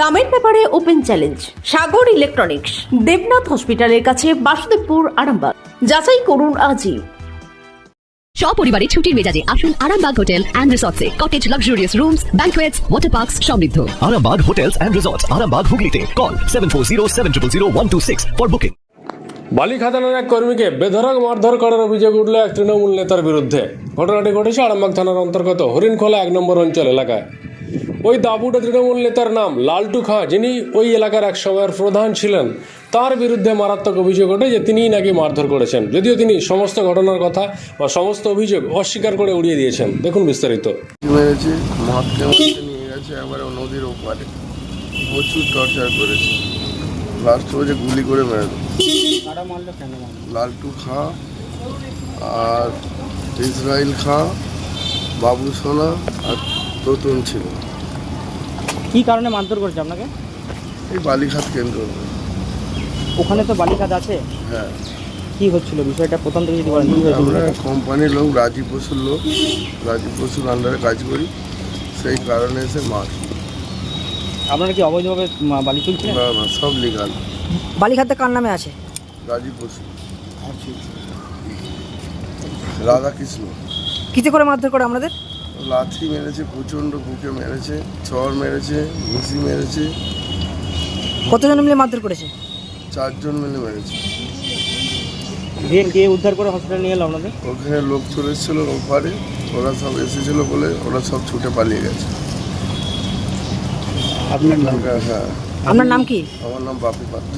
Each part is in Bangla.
দামের ব্যাপারে open challenge Sagar electronics Debnath হসপিটালের কাছে বাসুদেবপুর আরামবাগ। যাচাই করুন আজই। সপরিবারে ছুটির মেজাজে আসুন Arambagh hotel and রিসর্টসে। Cottage luxurious rooms banquets water parks সমৃদ্ধ। Arambag Hotels and Resorts, Arambag Hooghly Call 740 for booking. বালি খাদানের এক কর্মীকে বেধড়ক মারধর করার অভিযোগ উঠল এক তৃণমূল নেতার বিরুদ্ধে। ঘটনাটি ঘটেছে আরামবাগ থানার অন্তর্গত হরিণখোলা এক নম্বর অঞ্চল এলাকায়। ওই দাবুটা তৃণমূল নেতার নাম, লালটু খাঁ, যিনি ওই এলাকার এক সময়ের প্রধান ছিলেন, তার বিরুদ্ধে মারাত্মক অভিযোগ ওঠে যে তিনিই নাকি মারধর করেছেন। যদিও তিনি সমস্ত ঘটনার কথা বা সমস্ত অভিযোগ অস্বীকার করে উড়িয়ে দিয়েছেন। দেখুন বিস্তারিত। নিয়ে গেছে নদীর ওপারে। প্রচুর করেছে। গুলি করে লালটু খা আর ইসরায়েল খা, বাবু সোনা আর তোতন ছিল। কি কারণে মারধর করেছে আপনাকে? এই বালিঘাট কেন্দ্র। ওখানে তো বালিখাত আছে। হ্যাঁ। কি হচ্ছিল? বিষয়টা প্রথম থেকে যদি বলেন কি হয়েছিল আমরা কোম্পানির লোক রাজীব বসুর লোক রাজীব বসুর আন্ডারে কাজ করি সেই কারণে এসে মার। আপনারা কি অবৈধভাবে মা- বালি তুলছিলেন? না না সব লিগাল বালিখাতে কার নামে আছে? রাজীব বসু। রাধাকৃষ্ণ। কিতে করে মারধর করে আমাদের লাথি মেরেছে প্রচণ্ড বুকে মেরেছে চর মেরেছে ঘুষি মেরেছে। কতজন মিলে মারধর করেছে? চারজন মিলে মেরেছে। দিয়ে কে উদ্ধার করে হসপিটাল নিয়ে এলো আপনাদের? ওখানে লোক চলে এসেছিল ওপারে ওরা সব এসেছিল বলে ওরা সব ছুটে পালিয়ে গেছে। আপনার নাম? হ্যাঁ। আপনার নাম কি? আমার নাম বাপি পাত্র।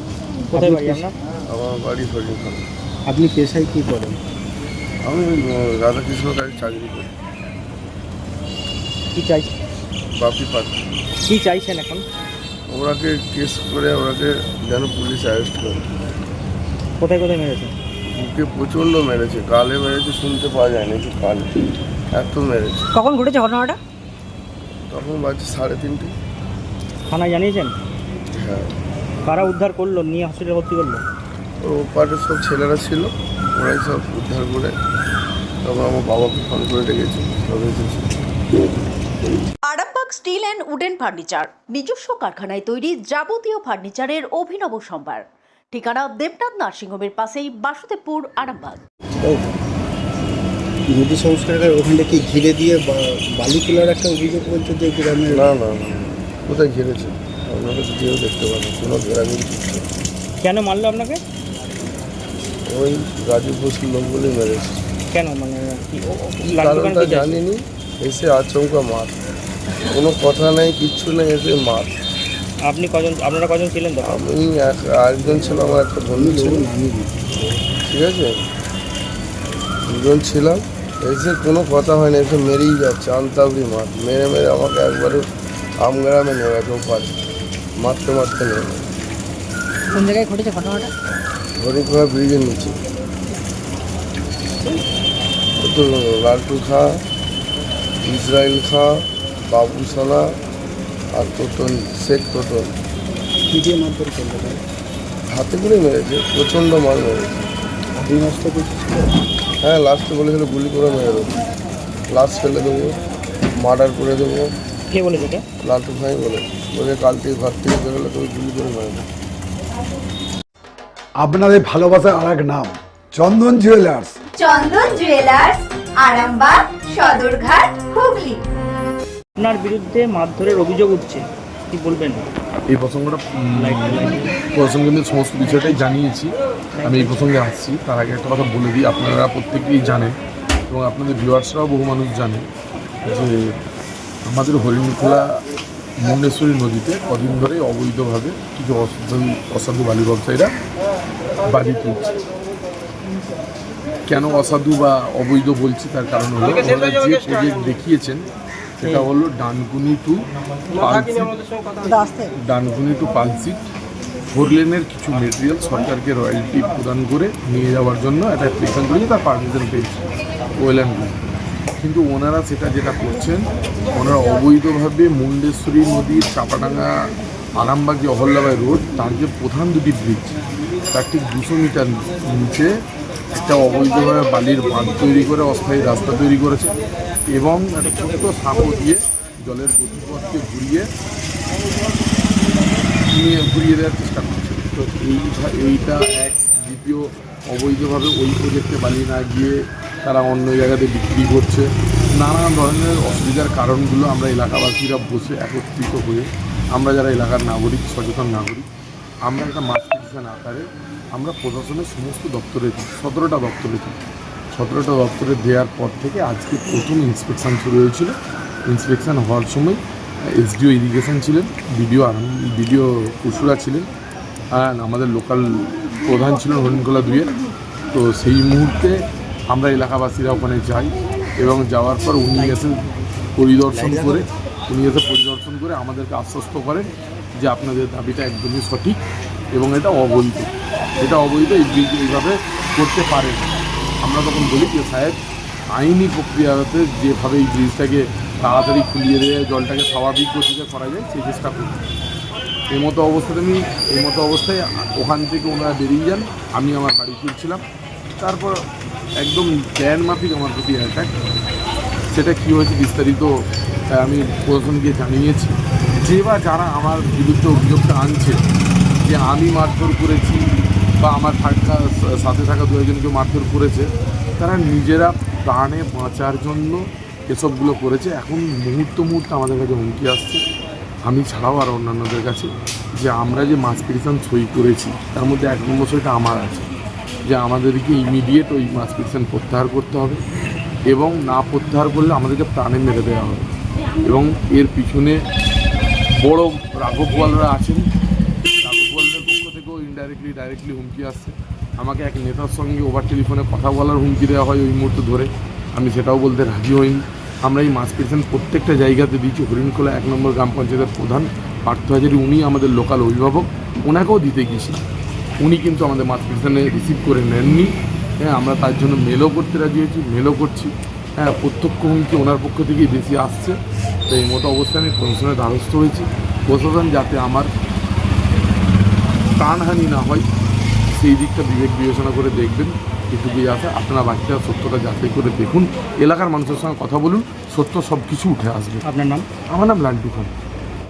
কোথায় বাড়ি আপনার? আমার বাড়ি হরিণখান আপনি পেশায় কি করেন? আমি রাধাকৃষ্ণ কাছে চাকরি করি। কি চাইছেন বাপি পাত্র কি চাইছেন এখন? ওরাকে কেস করে ওরাকে যেন পুলিশ অ্যারেস্ট করে। কোথায় কোথায় মেরেছে? বুকে প্রচণ্ড মেরেছে গালে মেরেছে শুনতে পাওয়া যায় না যে কালে এত মেরেছে। কখন ঘটেছে ঘটনাটা? তখন বাজছে সাড়ে তিনটে। থানায় জানিয়েছেন? হ্যাঁ। কারা উদ্ধার করল নিয়ে হসপিটালে ভর্তি করল? ওর ওপারে সব ছেলেরা ছিল ওরাই সব উদ্ধার করে তখন আমার বাবাকে ফোন করে ডেকেছি সব এসেছে। Arambagh steel and wooden furniture নিজস্ব কারখানায় তৈরি যাবতীয় ফার্নিচারের অভিনব সম্ভার। ঠিকানা দেবনাথ নার্সিংহোমের পাশেই বাসুদেবপুর আরামবাগ। নদী সংস্কারের ওখানে কি ঘিরে দিয়ে বালি তোলার একটা অভিযোগ বলছে যে গ্রামের না না না কোথায় ঘিরেছে? আপনারা দেখতে পাবেন। কোনো কেন মারলো আপনাকে? ওই রাজীব বসুর লোক বলেই মেরেছে। কেন মানে কারণটা জানিনি। এসে আচমকা মার। কোনো কথা নেই কিচ্ছু নেই এসে মার। আপনি কজন আপনারা কজন ছিলেন তো আমি এক- আরেকজন ছিল আমার একটা বন্ধু ছিল। ঠিক আছে? দুজন ছিলাম। এসে কোনো কথা হয় না এসে মেরেই যাচ্ছে আনতাবড়ি মার। মেরে মেরে আমাকে একবারে আমগ্রামে নিয়ে গেছে ওপারে। মারতে মারতে নিয়ে গেছে। কোন জায়গায় ঘটেছে ঘটনাটা? হরিখোয়া ব্রিজের নিচে। তো লালটু খা ইসরায়েল খাঁ বাবু সালা আর তোতন শেখ তারা? হাতে করে মেরেছে প্রচণ্ড মার মেরেছে। হ্যাঁ লাস্টে বলেছিল গুলি করে মেরে দেবো। লাশ ফেলে দেবো মার্ডার করে দেবো। কে এটা? লালটু ভাই বলে বলে কাল থেকে ঘর থেকে বেরোলে তোকে গুলি করে মেরে দেবো। আপনাদের ভালোবাসার আর এক নাম চন্দন জুয়েলার্স চন্দন জুয়েলার্স আরামবাগ সদরঘাট হুগলি। আপনার বিরুদ্ধে মারধরের অভিযোগ উঠছে কি বলবেন? এই প্রসঙ্গটা প্রসঙ্গে আমি সমস্ত বিষয়টাই জানিয়েছি। আমি এই প্রসঙ্গে আসছি। তার আগে একটা কথা বলে দিই। আপনারা প্রত্যেকেই জানেন এবং আপনাদের ভিউয়ার্সরাও বহু মানুষ জানে যে আমাদের হরিণখোলা মুন্ডেশ্বরী নদীতে কদিন ধরে অবৈধভাবে কিছু অসাধু অসাধু বালি ব্যবসায়ীরা বালি তুলছে। কেন অসাধু বা অবৈধ বলছি তার কারণ হলো ওনারা যে প্রজেক্ট দেখিয়েছেন সেটা হলো ডানকুনি টু পালসি। আসতে ডানকুনি টু পালসিট ফোর লেনের কিছু মেটেরিয়াল সরকারকে রয়্যালটি প্রদান করে নিয়ে যাওয়ার জন্য একটা অ্যাপ্লিকেশন করেছে তার পারমিশন পেয়েছে ওয়েল অ্যান্ড গুড কিন্তু ওনারা সেটা যেটা করছেন ওনারা অবৈধভাবে মুন্ডেশ্বরী নদীর চাপাডাঙ্গা আরামবাগ যে অহল্যাবাই রোড তার যে প্রধান দুটি ব্রিজ তার ঠিক দুশো মিটার নিচে একটা অবৈধভাবে বালির বাঁধ তৈরি করে, অস্থায়ী রাস্তা তৈরি করেছে এবং একটা ছোট্ট সাঁকো দিয়ে জলের গতিপথকে ঘুরিয়ে নিয়ে ঘুরিয়ে দেওয়ার চেষ্টা করছে। তো এই এইটা এক দ্বিতীয় অবৈধভাবে ওই প্রজেক্টে বালি না গিয়ে তারা অন্য জায়গাতে বিক্রি করছে। নানান ধরনের অসুবিধার কারণগুলো আমরা এলাকাবাসীরা বসে একত্রিত হয়ে, আমরা যারা এলাকার নাগরিক, সচেতন নাগরিক, আমরা একটা মাস পিটিশন আকারে আমরা প্রশাসনের সমস্ত দপ্তরে দিই সতেরোটা দপ্তরে দিই সতেরোটা দপ্তরে দেওয়ার পর থেকে আজকে প্রথম ইন্সপেকশন শুরু হয়েছিল। ইন্সপেকশান হওয়ার সময় এসডিও ইরিগেশন ছিলেন বিডিও বিডিও কুসুরা ছিলেন আর আমাদের লোকাল প্রধান ছিলেন হরিণকোলা দুয়ের তো সেই মুহূর্তে আমরা এলাকাবাসীরা ওখানে যাই এবং যাওয়ার পর উনি এসে পরিদর্শন করে, উনি এসে পরিদর্শন করে আমাদেরকে আশ্বস্ত করেন যে আপনাদের দাবিটা একদমই সঠিক। এবং এটা অবৈধ। এটা অবৈধ, এই ব্রিজ এইভাবে করতে পারে আমরা তখন বলি যে সাহেব আইনি প্রক্রিয়াতে যেভাবে এই ব্রিজটাকে তাড়াতাড়ি খুলিয়ে দিয়ে জলটাকে স্বাভাবিক গতিতে করা যায়, সেই চেষ্টা করি এই মতো অবস্থাতে আমি, এই মতো অবস্থায় ওখান থেকে ওনারা বেরিয়ে যান, আমি আমার বাড়ি ফিরছিলাম। তারপর একদম প্ল্যান মাফিক আমার প্রতি অ্যাটাক সেটা কী হয়েছে বিস্তারিত আমি প্রশাসনকে জানিয়েছি। যে বা যারা আমার বিরুদ্ধে অভিযোগটা আনছে যে আমি মারধর করেছি বা আমার থাকা সাথে থাকা দু একজনকে মারধর করেছে, তারা নিজেরা প্রাণে বাঁচার জন্য এসবগুলো করেছে। এখন মুহূর্ত মুহূর্তে আমাদের কাছে হুমকি আসছে। আমি ছাড়াও আর অন্যান্যদের কাছে যে আমরা যে মাস পিটিশন সই করেছি, তার মধ্যে এক নম্বর সইটা আমার আছে। যে আমাদেরকে ইমিডিয়েট ওই মাস পিটিশন প্রত্যাহার করতে হবে এবং না প্রত্যাহার করলে আমাদেরকে প্রাণে মেরে দেওয়া হবে। এবং এর পিছনে বড় রাঘব আছেন রাঘব গোয়ালদের পক্ষ থেকেও ইনডাইরেক্টলি ডাইরেক্টলি হুমকি আসছে। আমাকে এক নেতার সঙ্গে ওভার টেলিফোনে কথা বলার হুমকি দেওয়া হয় ওই মুহূর্তে ধরে। আমি সেটাও বলতে রাজি হইনি। আমরা এই মাস পেশেন্ট প্রত্যেকটা জায়গাতে দিয়েছি। হরিণখোলা এক নম্বর গ্রাম পঞ্চায়েতের প্রধান পার্থ হাজারি, উনি আমাদের লোকাল অভিভাবক। ওনাকেও দিতে গেছি উনি কিন্তু আমাদের মাস পেশেন্টে রিসিভ করে নেননি। হ্যাঁ আমরা তার জন্য মেলও করতে রাজি হয়েছি মেলও করছি। হ্যাঁ প্রত্যক্ষ হুমকি ওনার পক্ষ থেকেই বেশি আসছে। তো এই মতো অবস্থায় আমি প্রশাসনের দ্বারস্থ হয়েছি। প্রশাসন যাতে আমার প্রাণহানি না হয় সেই দিকটা বিবেক বিবেচনা করে দেখবেন। এটুকুই আছে। আপনারা বাচ্চা সত্যটা যাচাই করে দেখুন। এলাকার মানুষের সঙ্গে কথা বলুন। সত্য সব কিছু উঠে আসবে। আপনার নাম? আমার নাম লাড্ডু খান।